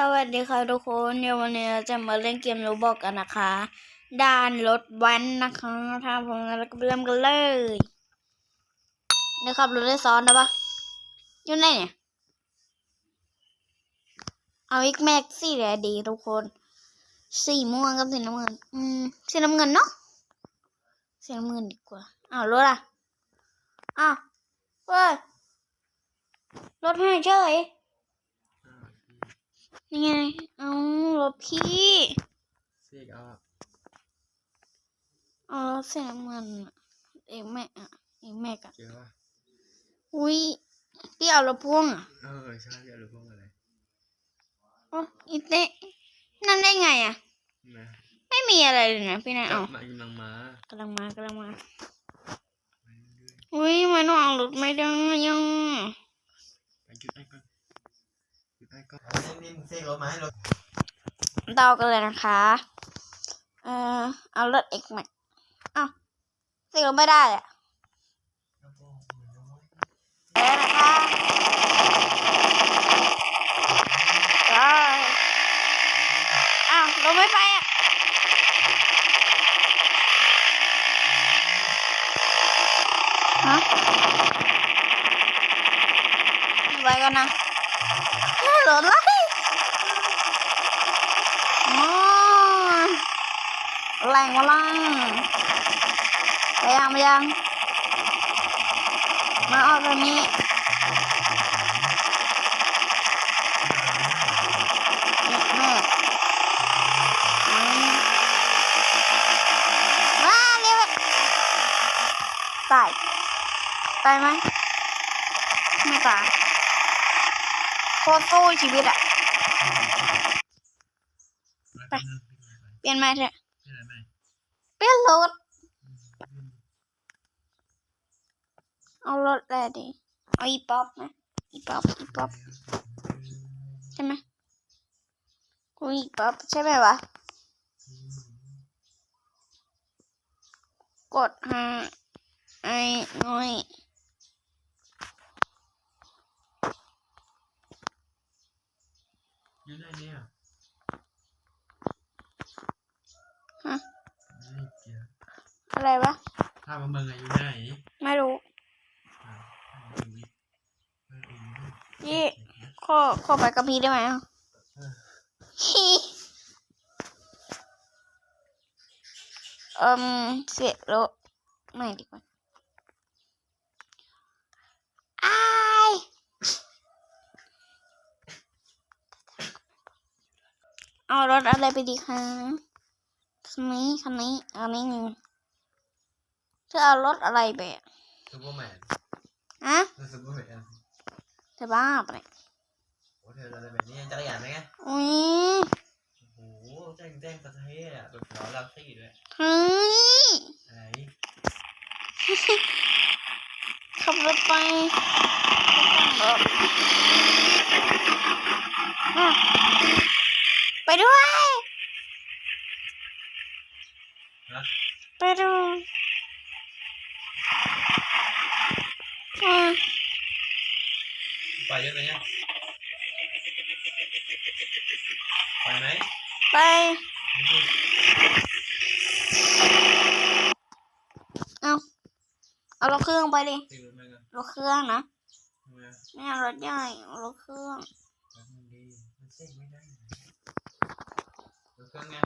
สวัสดีค่ะทุกคนเดี๋ยววันนี้เราจะมาเล่นเกมโรบอกกันนะคะด่านรถแว้นนะคะถ้าพร้อมแล้วก็เริ่มกันเลยนี่ครับรถได้ซ้อนนะปะอยู่ไหนเนี่ย เอาอีกแม็กซี่แหละดีทุกคน สีม่วงกับสีน้ำเงิน อืมสีน้ำเงินเนาะสีน้ำเงินดีกว่าอ้าวรถอะอ้าวเว้ยรถหายเฉย นี่ไง เอารถพี่เสกเอาอะเอารถสีน้ำเงินอะเอกแม่อะเอกแม่อะเจอปะอุ้ยพี่เอารถพ่วงอะเออใช่พี่เอาหรือพวกอะไรอ๋ออีเต้นั่นได้ไงอะนะไม่มีอะไรเลยนะพี่นายเอามากำลังมากำลังมากำลังมาไปเรื่อยอุ้ยมันเอารถไม่ได้ยังๆไปจุดไอ้ก่อนจุดไอ้ ก่อนนี่นี่มึงเสกรถมาให้รถเดากันเลยนะคะ เออเอารถเอกแม็กอ้าวสิรถไม่ได้อะเออนะคะได้อ้าวรถไม่ไปอะฮะไปกันนะรถเลยอ๋อ แรงมาลังไปยังไปยัง มาออกตรงนี้นี่แม่อืมมาเร็วตายตายไหมไม่ตายโคตรสู้ชีวิตอะไป เปลี่ยนม่เถอะ ไม่ได้ไหม เปลี่ยน รถ เอารถอะไรดีเอาอีป๊อปไหมอีป๊อปอีป๊อปใช่ไหมกูอีป๊อปใช่ไหมวะ กดหาไอ้น้อยอยู่ไหนเนี่ย ฮะ นี่เกียร์ อะไรวะถ้ามาเมืองอะอยู่ไหนไม่รู้อ่าอยู่อีกเอออยู่นี่พี่ขอขอไปกับพี่ได้ไหมอะเออฮิเอืมเสียรถไม่ดีกว่าอายเอารถอะไรไปดีคะคันนี้คันนี้อันนี้หนึ่ง เธอเอารถอะไรไปอะซูเปอร์แมนฮะเออซูเปอร์แมนเธอบ้าไปะเนี่ยโอ้เธออะไรแบบนี้จักรยานไหมไงอุ้ยโอ้โหแจ้งแจ้งประเทศอะแบบล้อลักซี่ด้วยเฮ้ยอะไรขับรถไปขับรถอะไปด้วย ฮะ ไปด้วยอะ ไปเยอะไหมเนี่ยไปไหมไปไม่พูดเอาเอารถเครื่องไปดิตีรถไหมกันรถเครื่องนะทำไมอะไม่เอารถใหญ่เอารถเครื่องแป๊บนึงดีมันเซ็งไม่ได้นะรถเครื่องไง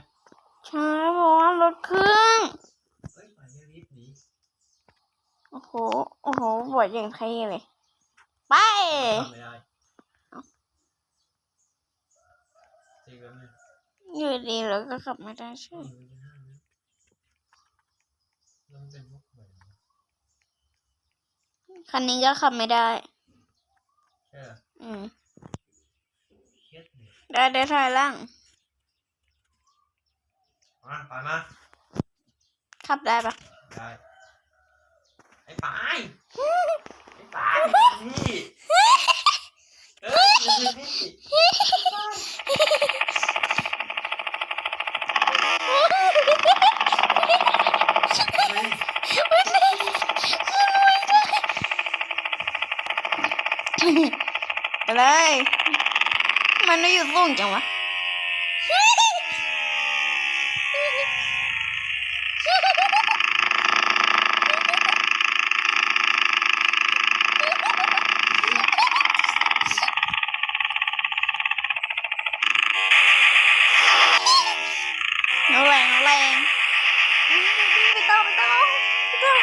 ใช่บอกว่ารถเครื่องเอ้ยไปเนี่ยรีบหนีโอ้โห โอ้โหบวชอย่างเท่เลย ไปทำไม่ได้ตีรถไหมอยู่ดีแล้วก็ขับไม่ได้ใช่นี่มันจะห้ามนะแล้วมันเป็นพวกเหมือนคันนี้ก็ขับไม่ได้ใช่เหรออืมเครียดเนี่ยได้ได้ถ่ายล่างมาไปมาขับได้ปะได้ไอ้ปาย ไอ้ปายนี่เอ้ยนี่นี่ไปเลย มันไม่อยู่สูงจังวะ เอาแรงเอาแรงไม่ต้องไม่ต้องไม่ต้อง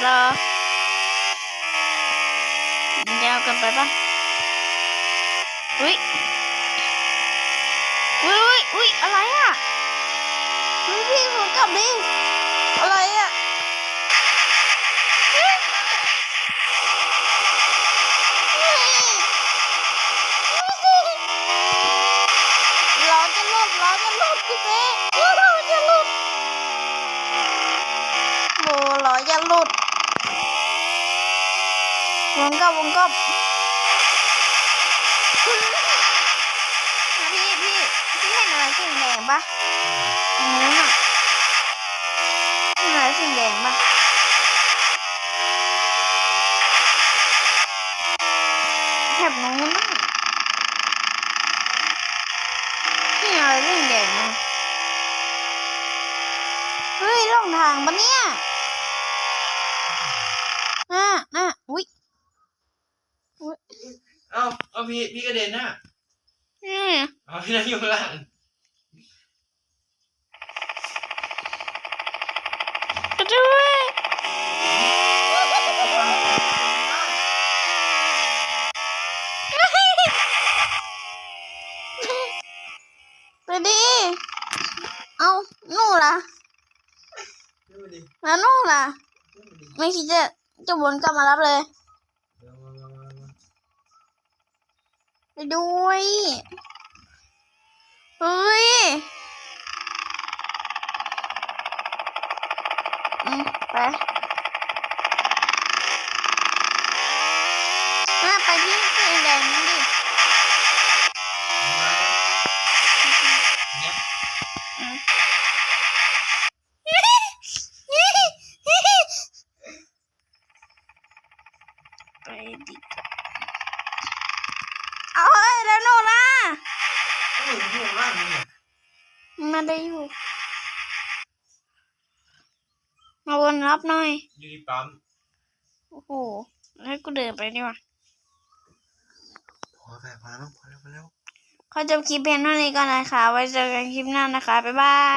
เดี๋ยวรอมันยาวเกินไปปะอุ้ยอุ้ยอุ้ยอุ้ยอะไรอะอุ้ยพี่ผมกลับดิอะไรอะเฮ้ยเฮ้ยล้อจะหลุดล้อจะหลุดพี่เจ๊ล้อจะหลุดโอ้ล้อจะหลุด วงกบวงกบพี่พี่พี่เห็นอะไรสีแดงปะตรงนู้นอะเห็นอะไรสีแดงปะแถบนู้นอะนี่อะไรเรื่งแดงเนี่ยเฮ้ยล่องทางปะเนี่ยน่ะน่ะอุ้ย เอ้าเอาพี่พี่กระเด็นน่ะอืมเอาพี่นั่งอยู่ข้างล่างกระด้วยไปดิ เอาหนู่ล่ะขึ้นมาดิแล้วหนู่ล่ะขึ้นมาดิไม่คิดจะจะวนกลับมารับเลย เดี๋ยวมามามามา ไป ด้วยเฮ้ยไปมาไปที่สีแดงนั่นดิ มาเนี่ย อืมไปดิเอาเฮ้ยแล้วหนูล่ะ ก็เหมือนอยู่ข้างล่างนี่เนี่ย มา ได้อยู่ มาวนรับหน่อยอยู่ที่ปั๊มโอ้โหให้กูเดินไปดีกว่าพอไปพอแล้วมั้งพอแล้วพอแล้วขอจบคลิปเพียงเท่านี้ก่อนนะคะ ไว้เจอกันคลิปหน้านะคะ บ๊ายบาย